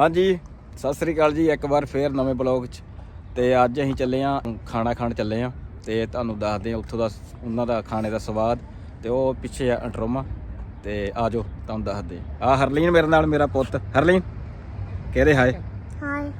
ਹਾਂਜੀ, ਸਤਿ ਸ੍ਰੀ ਅਕਾਲ ਜੀ, ਇੱਕ ਵਾਰ ਫੇਰ ਨਵੇਂ ਬਲੌਗ 'ਚ। ਤੇ ਅੱਜ ਅਸੀਂ ਚੱਲੇ ਆ, ਖਾਣਾ ਖਾਣ ਚੱਲੇ ਆ। ਤੇ ਤੁਹਾਨੂੰ ਦੱਸਦੇ ਆ ਉੱਥੋਂ ਦਾ ਉਹਨਾਂ ਦਾ ਖਾਣੇ ਦਾ ਸਵਾਦ ਤੇ ਉਹ ਪਿੱਛੇ ਆ ਅੰਟਰੋਮਾ। ਤੇ ਆਜੋ, ਤੁਹਾਨੂੰ ਦੱਸਦੇ ਆ। ਹਰਲੀਨ ਮੇਰੇ ਨਾਲ, ਮੇਰਾ ਪੁੱਤ। ਹਰਲੀਨ ਕਿਹਦੇ ਹਾਏ? ਹਾਈ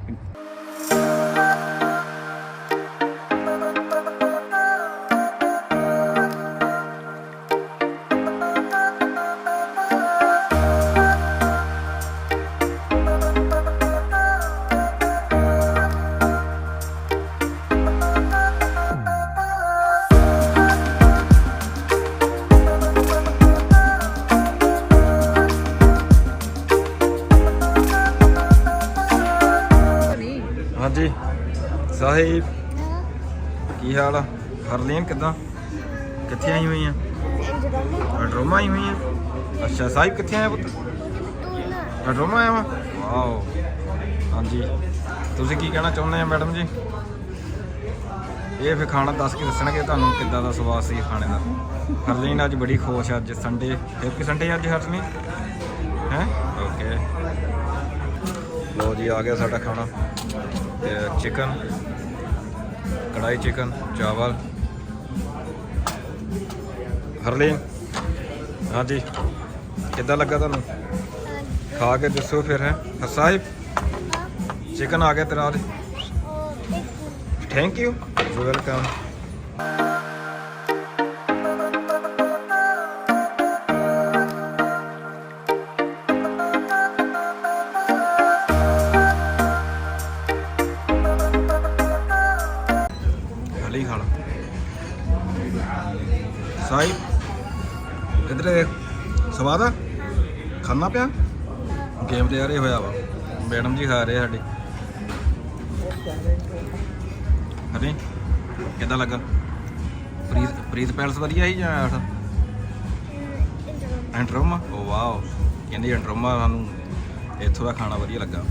ਹਾਂਜੀ। ਸਾਹਿਬ, ਕੀ ਹਾਲ ਆ? ਹਰਲੀਨ, ਕਿੱਦਾਂ? ਕਿੱਥੇ ਆਈ ਹੋਈ ਆ? ਅੰਟਰੋਮਾ ਆਈ ਹੋਈ ਆ? ਅੱਛਾ, ਸਾਹਿਬ ਕਿੱਥੇ ਆਇਆ ਪੁੱਤ? ਅੰਟਰੋਮਾ ਆਇਆ ਵਾ? ਵਾਓ। ਹਾਂਜੀ। ਤੁਸੀਂ ਕੀ ਕਹਿਣਾ ਚਾਹੁੰਦੇ ਆ ਮੈਡਮ ਜੀ? ਇਹ ਫਿਰ ਖਾਣਾ ਦੱਸ ਕੇ ਦੱਸਣਗੇ ਤੁਹਾਨੂੰ ਕਿੱਦਾਂ ਦਾ ਸਵਾਦ ਸੀ ਖਾਣੇ ਦਾ। ਹਰਲੀਨ, ਅੱਜ ਬੜੀ ਖੁਸ਼ ਆ, ਅੱਜ ਸੰਡੇ ਹੈਪੀ ਸੰਡੇ ਅੱਜ, ਹਰਲੀਨ? ਹੈ? ਓਕੇ ਲੋ ਜੀ ਆ ਗਿਆ ਸਾਡਾ ਖਾਣਾ। ਤੇ ਚਿਕਨ ਕੜਾਈ ਚਿਕਨ ਚਾਵਲ। ਹਰਲੀਨ ਹਾਂਜੀ ਕਿੱਦਾਂ ਲੱਗਾ ਤੁਹਾਨੂੰ? ਖਾ ਕੇ ਦੱਸੋ ਫਿਰ ਹੈ? ਸਾਹਿਬ ਚਿਕਨ ਆ ਗਿਆ ਤੇਰਾ ਅੱਜ ਥੈਂਕ ਯੂ ਯੂ ਵੈਲਕਮ ਹਲੀ ਖਾਣਾ ਸਾਹਿਬ, ਇਧਰ ਸਵਾਦ ਆ? ਖਾਣਾ ਪਿਆ? ਗੇਮ ਤੇ ਯਾਰ ਇਹ ਹੋਇਆ ਵਾ। ਮੈਡਮ ਜੀ ਖਾ ਰਹੇ ਸਾਡੇ। ਹਲੇ ਕਿੱਦਾਂ ਲੱਗਾ? ਪ੍ਰੀਤ ਪ੍ਰੀਤ ਪੈਲਸ ਵਧੀਆ ਹੀ ਜਾਂ ਐਂਟਰੋਮਾ ਓ ਵਾਓ, ਕਹਿੰਦੀ ਐਂਟਰੋਮਾ ਸਾਨੂੰ। ਇੱਥੋਂ ਦਾ ਖਾਣਾ ਵਧੀਆ ਲੱਗਾ।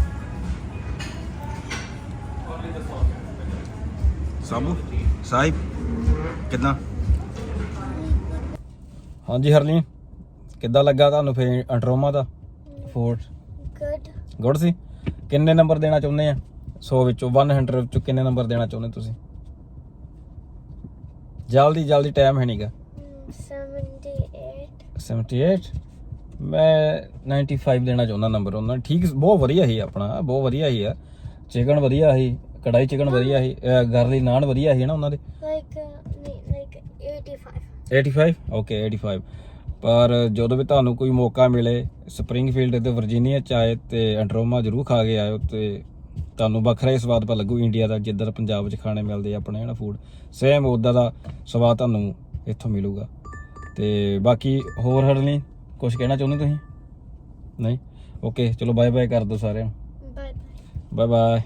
ਸਾਬੂ ਸਾਹਿਬ ਕਿੱਦਾਂ? ਹਾਂਜੀ ਹਰਲੀਨ ਕਿੱਦਾਂ ਲੱਗਾ ਤੁਹਾਨੂੰ ਫੇ ਐਂਟਰੋਮਾ ਦਾ? ਫੂਡ ਗੁੱਡ ਗੁੱਡ ਸੀ? ਕਿੰਨੇ ਨੰਬਰ ਦੇਣਾ ਚਾਹੁੰਦੇ ਆ? 100 ਵਿੱਚੋਂ 100 ਵਿੱਚੋਂ ਕਿੰਨੇ ਨੰਬਰ ਦੇਣਾ ਚਾਹੁੰਦੇ ਤੁਸੀਂ? ਜਲਦੀ ਜਲਦੀ ਟਾਈਮ ਹੈ ਨਹੀਂਗਾ 78 78 ਮੈਂ 95 ਦੇਣਾ ਚਾਹੁੰਦਾ ਨੰਬਰ ਉਹਨਾਂ ਨੇ। ਠੀਕ ਬਹੁਤ ਵਧੀਆ ਸੀ ਆਪਣਾ ਬਹੁਤ ਵਧੀਆ ਸੀ ਆ ਚਿਕਨ ਵਧੀਆ ਸੀ। ਕੜਾਈ ਚਿਕਨ ਵਧੀਆ ਸੀ ਗਰਲੀ ਨਾਨ ਵਧੀਆ ਸੀ ਨਾ ਉਹਨਾਂ ਦੇ? Ne- like 85 85 ਓਕੇ 85 ਪਰ ਜਦੋਂ ਵੀ ਤੁਹਾਨੂੰ ਕੋਈ ਮੌਕਾ ਮਿਲੇ ਸਪਰਿੰਗਫੀਲਡ ਤੇ ਵਰਜੀਨੀਆ ਚ ਆਏ ਤੇ ਐਂਟਰੋਮਾ ਜ਼ਰੂਰ ਖਾ ਕੇ ਆਇਓ ਤੇ ਤੁਹਾਨੂੰ ਵੱਖਰਾ ਹੀ ਸਵਾਦ ਪਾ ਲੱਗੂ ਇੰਡੀਆ ਦਾ ਜਿੱਦਾਂ ਪੰਜਾਬ ਵਿੱਚ ਖਾਣੇ ਮਿਲਦੇ ਆਪਣੇ ਹਨਾ ਫੂਡ ਸੇਮ ਉਦਾਂ ਦਾ ਸਵਾਦ ਤੁਹਾਨੂੰ ਇੱਥੋਂ ਮਿਲੂਗਾ। ਤੇ ਬਾਕੀ ਹੋਰ ਹਰਲੀ ਕੁਝ ਕਹਿਣਾ ਚਾਹੁੰਦੇ ਤੁਸੀਂ? ਨਹੀਂ? ਓਕੇ ਚਲੋ ਬਾਏ ਬਾਏ ਕਰ ਦਿਓ ਸਾਰਿਆਂ ਨੂੰ। Bye bye